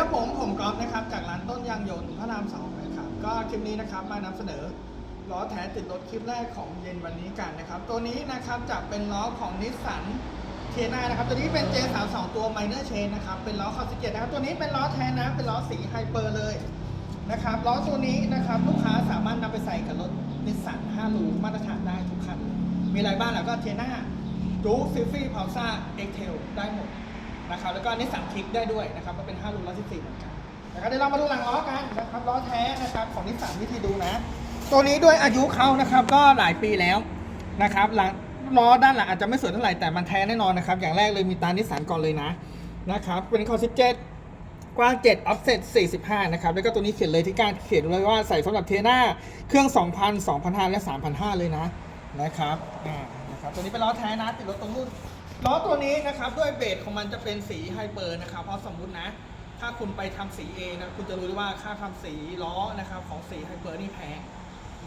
ครับผมผมกอล์ฟนะครับจากร้านต้นยางยนต์พระรามสองนะครับก็คลิปนี้นะครับมานำเสนอล้อแท้ติดรถคลิปแรกของเย็นวันนี้กันนะครับตัวนี้นะครับจะเป็นล้อของนิสสันเทียนานะครับตัวนี้เป็น J32 ตัว Minor Chain นะครับเป็นล้อคอสเกตนะครับตัวนี้เป็นล้อแท้นะเป็นล้อสีไฮเปอร์เลยนะครับล้อตัวนี้นะครับลูกค้าสามารถนำไปใส่กับรถนิสสัน5ลูมาตรฐานได้ทุกคัน มีอะไรบ้างแล้วก็เทียนาจูซิฟี่พาวซ่าเอ็กเทลได้หมด นะครับแล้วก็นิสสันคลิกได้ด้วยนะครับก็เป็น5รู114เหมือนกันนะครับเดี๋ยวเรามาดูหลังล้อกันนะครับล้อแท้นะครับของนิสสันวิธีดูนะ ตัวนี้ด้วยอายุเขานะครับก็หลายปีแล้วนะครับหลังล้อด้านหลังอาจจะไม่สวยเท่าไหร่แต่มันแท้แน่นอนนะครับ อย่างแรกเลยมีตานิสสันก่อนเลยนะนะครับเป็นคอ17กว้าง 7 offset 45 นะครับ แล้วก็ตัวนี้เขียนเลยที่การเขียนเลยว่าใส่สำหรับเทน่าเครื่อง 2,000 2,500และ3,500 เลยนะ นะครับ อ่า นะครับ ตัวนี้เป็นล้อแท้นะ ติดรถตรงรุ่น ล้อตัวนี้นะครับด้วยเบสของมันจะเป็นสีไฮเปอร์นะครับ เพราะสมมุตินะ ถ้าคุณไปทำสีเองนะคุณจะรู้ได้ว่าค่าทำสีล้อนะครับของสีไฮเปอร์นี่แพง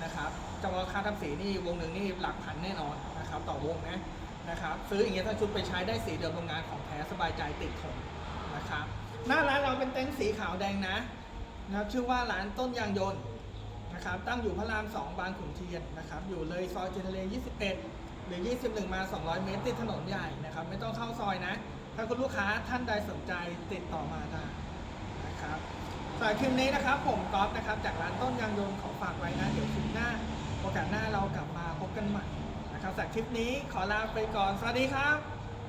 นะครับจำนว่าค่าทำสีนี่วงหนึ่งนี่หลักพันแน่นอนนะครับต่อวงนะนะครับซื้ออย่างเงี้ยถ้าชุดไปใช้ได้สีเดิมโรงงานของแท้สบายใจติดทนนะครับหน้าร้านเราเป็นเต็นท์สีขาวแดงนะนะครับชื่อว่าร้านต้นยางยนต์นะครับตั้งอยู่พระราม 2 บางขุนเทียนนะครับอยู่เลยซอยเจเนเร21 รือ 21 มา 200 เมตรติดถนนใหญ่นะครับ ไม่ต้องเข้าซอยนะ ถ้าคุณลูกค้าท่านใดสนใจติดต่อมาได้นะครับสายคลิปนี้นะครับ ผมก๊อฟนะครับ จากร้านต้นยางยนต์ขอฝากไว้นะ เดี๋ยวคลิปหน้า โอกาสหน้าเรากลับมาพบกันใหม่นะครับสำหรับคลิปนี้ขอลาไปก่อน สวัสดีครับ